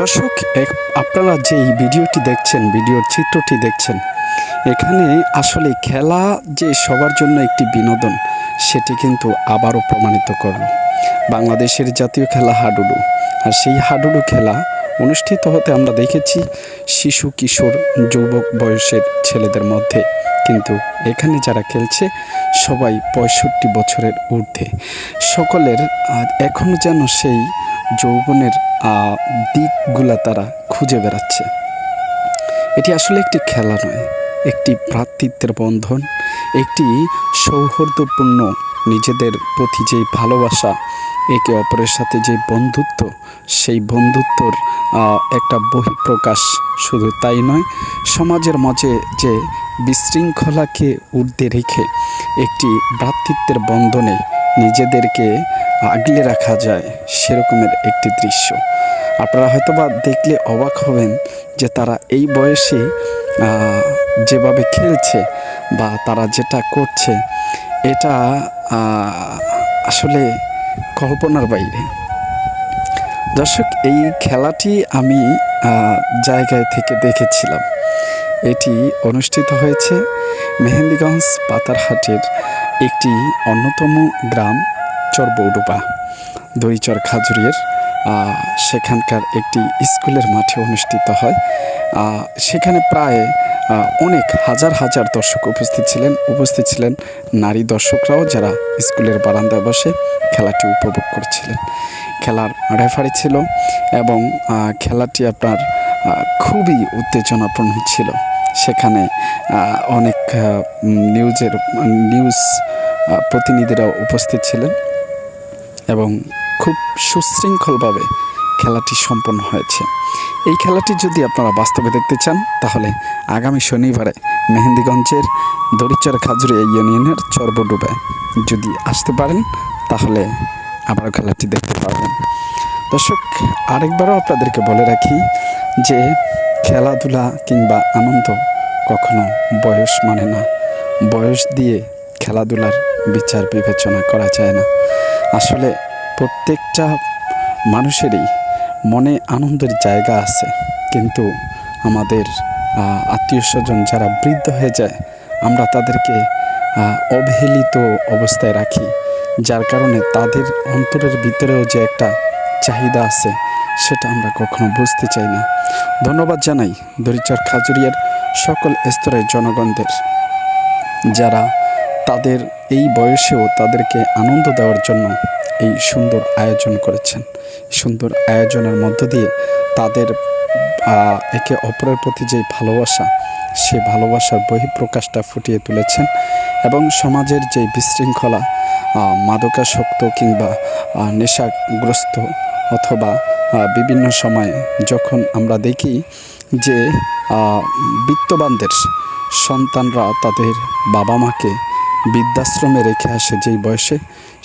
দর্শক আপনারা যে ভিডিওটি দেখছেন, ভিডিওর চিত্রটি দেখছেন, এখানে আসলে খেলা যে সবার জন্য একটি বিনোদন, সেটি কিন্তু আবারও প্রমাণিত করল। বাংলাদেশের জাতীয় খেলা হাডুডু। আর সেই হাডুডু খেলা অনুষ্ঠিত হতে আমরা দেখেছি শিশু, কিশোর, যুবক, বয়সের ছেলেদের মধ্যে। কিন্তু এখানে যারা খেলছে, সবাই পঁয়ষট্টি বছরের ঊর্ধ্বে। সকলের এখনও যেন সেই যৌবনের দিকগুলা তারা খুঁজে বেড়াচ্ছে। এটি আসলে একটি খেলা নয়, একটি ভ্রাতৃত্বের বন্ধন, একটি সৌহার্দ্যপূর্ণ নিজেদের প্রতি যে ভালোবাসা, একে অপরের সাথে যে বন্ধুত্ব, সেই বন্ধুত্বর একটা বহিঃপ্রকাশ শুধু তাই নয়, সমাজের মাঝে যে বিশৃঙ্খলাকে ঊর্ধ্বে রেখে একটি ভ্রাতৃত্বের বন্ধনে নিজেদেরকে আগলে রাখা যায় সেরকমের একটি দৃশ্য। আপনারা হয়তোবা দেখলে অবাক হবেন যে তারা এই বয়সে যেভাবে খেলছে বা তারা যেটা করছে, এটা আসলে কল্পনার বাইরে। দর্শক, এই খেলাটি আমি জায়গায় থেকে দেখেছিলাম। এটি অনুষ্ঠিত হয়েছে মেহেন্দিগঞ্জ পাতারহাটের একটি অন্যতম গ্রাম চরবৌডুবা, দইচর খাজুরিয়ের সেখানকার একটি স্কুলের মাঠে অনুষ্ঠিত হয়। সেখানে প্রায় অনেক হাজার হাজার দর্শক উপস্থিত ছিলেন উপস্থিত ছিলেন নারী দর্শকরাও যারা স্কুলের বারান্দায় বসে খেলাটি উপভোগ করছিলেন। খেলার রেফারি ছিল এবং খেলাটি আপনার খুবই উত্তেজনাপূর্ণ ছিল। সেখানে অনেক নিউজের নিউজ আহ, প্রতিনিধিরাও উপস্থিত ছিলেন এবং খুব সুশৃঙ্খলভাবে খেলাটি সম্পন্ন হয়েছে। এই খেলাটি যদি আপনারা বাস্তবে দেখতে চান তাহলে আগামী শনিবারে মেহেন্দিগঞ্জের দরিচর খাজুরিয়া ইউনিয়নের চর্বডুবে যদি আসতে পারেন তাহলে আবার খেলাটি দেখতে পারবেন। দর্শক আরেকবারও আপনাদেরকে বলে রাখি যে খেলাধুলা কিংবা আনন্দ কখনো বয়স মানে না। বয়স দিয়ে খেলাধুলার বিচার বিবেচনা করা যায় না। আসলে প্রত্যেকটা মানুষেরই মনে আনন্দের জায়গা আছে। কিন্তু আমাদের আত্মীয় স্বজন যারা বৃদ্ধ হয়ে যায়, আমরা তাদেরকে অবহেলিত অবস্থায় রাখি। যার কারণে তাদের অন্তরের ভিতরেও যে একটা চাহিদা আছে সেটা আমরা কখনো বুঝতে চাই না। ধন্যবাদ জানাই দরিচর খাজুরিয়ার সকল স্তরের জনগণদের, যারা তাদের এই বয়সেও তাদেরকে আনন্দ দেওয়ার জন্য এই সুন্দর আয়োজন করেছেন। সুন্দর আয়োজনের মধ্য দিয়ে তাদের একে অপরের প্রতি যে ভালোবাসা, সে ভালোবাসার বহিঃপ্রকাশটা ফুটিয়ে তুলেছেন এবং সমাজের যে বিশৃঙ্খলা মাদকাসক্ত কিংবা নেশাগ্রস্ত অথবা বিভিন্ন সময়ে যখন আমরা দেখি যে বিত্তবানদের সন্তানরা তাদের বাবা মাকে বৃদ্ধাশ্রমে রেখে আসে যেই বয়সে,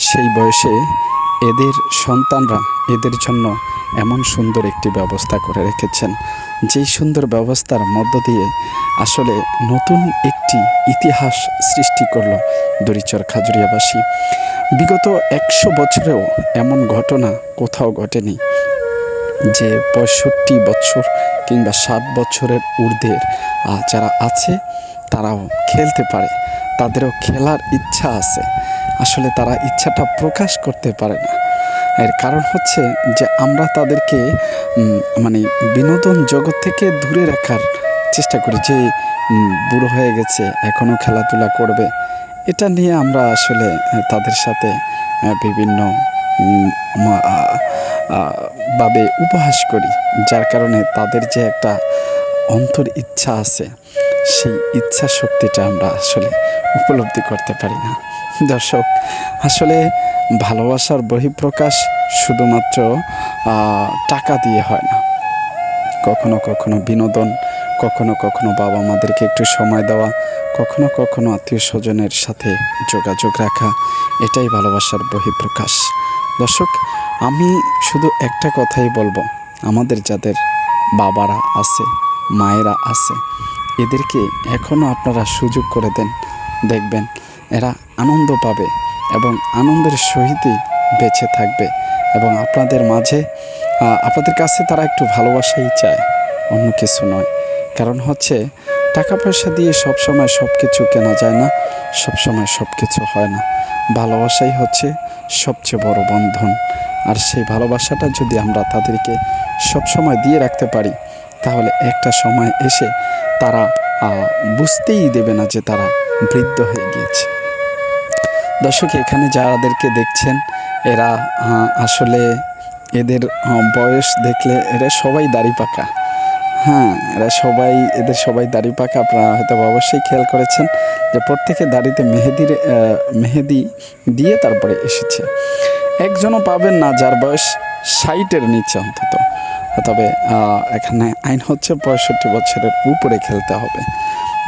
সেই বয়সে এদের সন্তানরা এদের জন্য এমন সুন্দর একটি ব্যবস্থা করে রেখেছেন। যেই সুন্দর ব্যবস্থার মধ্য দিয়ে আসলে নতুন একটি ইতিহাস সৃষ্টি করল দরিচর খাজুরিয়াবাসী। বিগত একশো বছরেও এমন ঘটনা কোথাও ঘটেনি। যে পঁয়ষট্টি বছর কিংবা ষাট বছরের ঊর্ধ্বের যারা আছে, তারাও খেলতে পারে। তাদেরও খেলার ইচ্ছা আছে। আসলে তারা ইচ্ছাটা প্রকাশ করতে পারে না। এর কারণ হচ্ছে যে আমরা তাদেরকে মানে বিনোদন জগৎ থেকে দূরে রাখার চেষ্টা করি যে বুড়ো হয়ে গেছে এখনও খেলাধুলা করবে। এটা নিয়ে আমরা আসলে তাদের সাথে বিভিন্ন ভাবে উপহাস করি, যার কারণে তাদের যে একটা অন্তর ইচ্ছা আছে, সেই ইচ্ছা শক্তিটা আমরা আসলে উপলব্ধি করতে পারি না। দর্শক, আসলে ভালোবাসার বহিঃপ্রকাশ শুধুমাত্র টাকা দিয়ে হয় না। কখনো কখনো বিনোদন, কখনো কখনো বাবা মাদেরকে একটু সময় দেওয়া, কখনো কখনো আত্মীয় স্বজনের সাথে যোগাযোগ রাখা, এটাই ভালোবাসার বহিঃপ্রকাশ। দর্শক আমি শুধু একটা কথাই বলব। আমাদের যাদের বাবারা আছে, মায়েরা আছে, এদেরকে এখনও আপনারা সুযোগ করে দেন। দেখবেন, এরা আনন্দ পাবে এবং আনন্দের সহিতই বেঁচে থাকবে এবং আপনাদের মাঝে আপনাদের কাছে তারা একটু ভালোবাসাই চায়, অন্য কিছু নয়। কারণ হচ্ছে টাকা পয়সা দিয়ে সব সময় সব কিছু কেনা যায় না সব সময় সব কিছু হয় না। ভালোবাসাই হচ্ছে সবচেয়ে বড় বন্ধন। আর সেই ভালোবাসাটা যদি আমরা তাদেরকে সব সময় দিয়ে রাখতে পারি, তাহলে একটা সময় এসে তারা বুঝতেই দেবে না যে তারা বৃদ্ধ হয়ে গিয়েছে। দর্শক, এখানে যাদেরকে দেখছেন, এরা আসলে এদের বয়স দেখলে এরা সবাই দাড়ি পাকা। হ্যাঁ এরা সবাই, এদের সবাই দাড়ি পাকা। আপনারা হয়তো অবশ্যই খেয়াল করেছেন যে প্রত্যেকে দাড়িতে মেহেদির মেহেদি দিয়ে তারপরে এসেছে। একজনও পাবেন না যার বয়স ষাটের নিচে অন্তত। তবে এখানে আইন হচ্ছে পঁয়ষট্টি বছরের উপরে খেলতে হবে।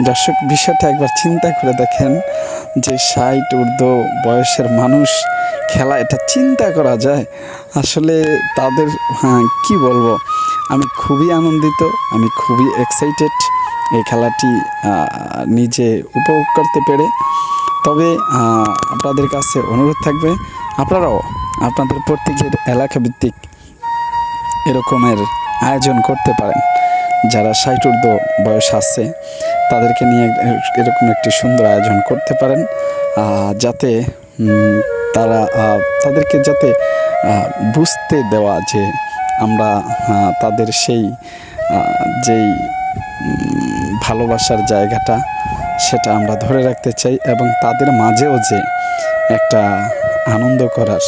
দর্শক, বিষয়টা একবার চিন্তা করে দেখেন যে ষাট ঊর্ধ্ব বয়সের মানুষ খেলা, এটা চিন্তা করা যায়। আসলে তাদের হ্যাঁ কী বলব? আমি খুবই আনন্দিত, আমি খুবই এক্সাইটেড এই খেলাটি নিজে উপভোগ করতে পেরে। তবে আপনাদের কাছে অনুরোধ থাকবে, আপনারাও আপনাদের প্রত্যেকের এলাকা ভিত্তিক এরকমের আয়োজন করতে পারেন। যারা ষাট ঊর্ধ্ব বয়স আছে, তাদেরকে নিয়ে এরকম একটি সুন্দর আয়োজন করতে পারেন যাতে তারা তাদেরকে যাতে বুঝতে দেওয়া যে আমরা তাদের সেই যেই ভালোবাসার জায়গাটা, সেটা আমরা ধরে রাখতে চাই এবং তাদের মাঝেও যে একটা আনন্দ করার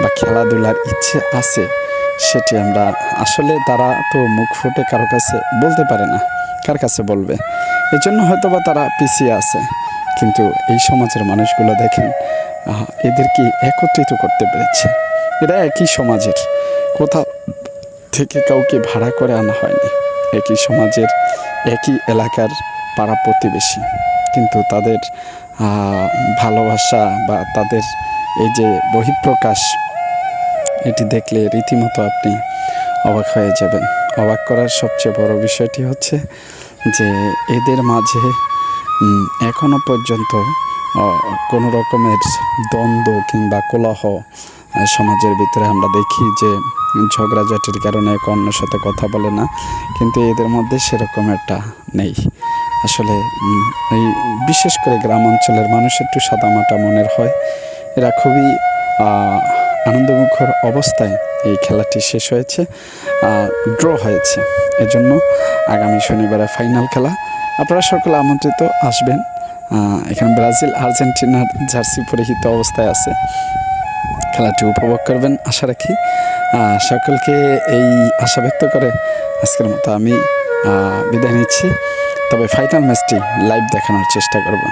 বা খেলাধুলার ইচ্ছে আছে, সেটি আমরা, আসলে তারা তো মুখ ফুটে কারও কাছে বলতে পারে না, কার কাছে বলবে? এই জন্য হয়তো বা তারা পিছিয়ে আছে। কিন্তু এই সমাজের মানুষগুলো দেখেন এদেরকে একত্রিত করতে পেরেছে। এরা একই সমাজের। কোথাও থেকে কাউকে ভাড়া করে আনা হয়নি। একই সমাজের, একই এলাকার পাড়া প্রতিবেশী। কিন্তু তাদের ভালোবাসা বা তাদের এই যে বহিঃপ্রকাশ, এটি দেখলে রীতিমতো আপনি অবাক হয়ে যাবেন। অবাক করার সবচেয়ে বড় বিষয়টি হচ্ছে যে এদের মাঝে উম, এখনও পর্যন্ত কোনো রকমের দ্বন্দ্ব কিংবা কোলাহ সমাজের ভিতরে আমরা দেখি যে ঝগড়াঝাটির কারণে এক অন্যের সাথে কথা বলে না কিন্তু এদের মধ্যে সেরকম একটা নেই। আসলে এই বিশেষ করে গ্রাম অঞ্চলের মানুষ একটু সাদামাটা মনের হয়। এরা খুবই আনন্দমুখর অবস্থায় এই খেলাটি শেষ হয়েছে ড্র হয়েছে। এজন্য আগামী শনিবারে ফাইনাল খেলা। আপনারা সকলে আমন্ত্রিত আসবেন। এখানে ব্রাজিল আর্জেন্টিনার জার্সি পরিহিত অবস্থায় আছে। খেলাটি উপভোগ করবেন, আশা রাখি। সকলকে এই আশা ব্যক্ত করে আজকের মতো আমি বিদায় নিচ্ছি। তবে ফাইনাল ম্যাচটি লাইভ দেখানোর চেষ্টা করব।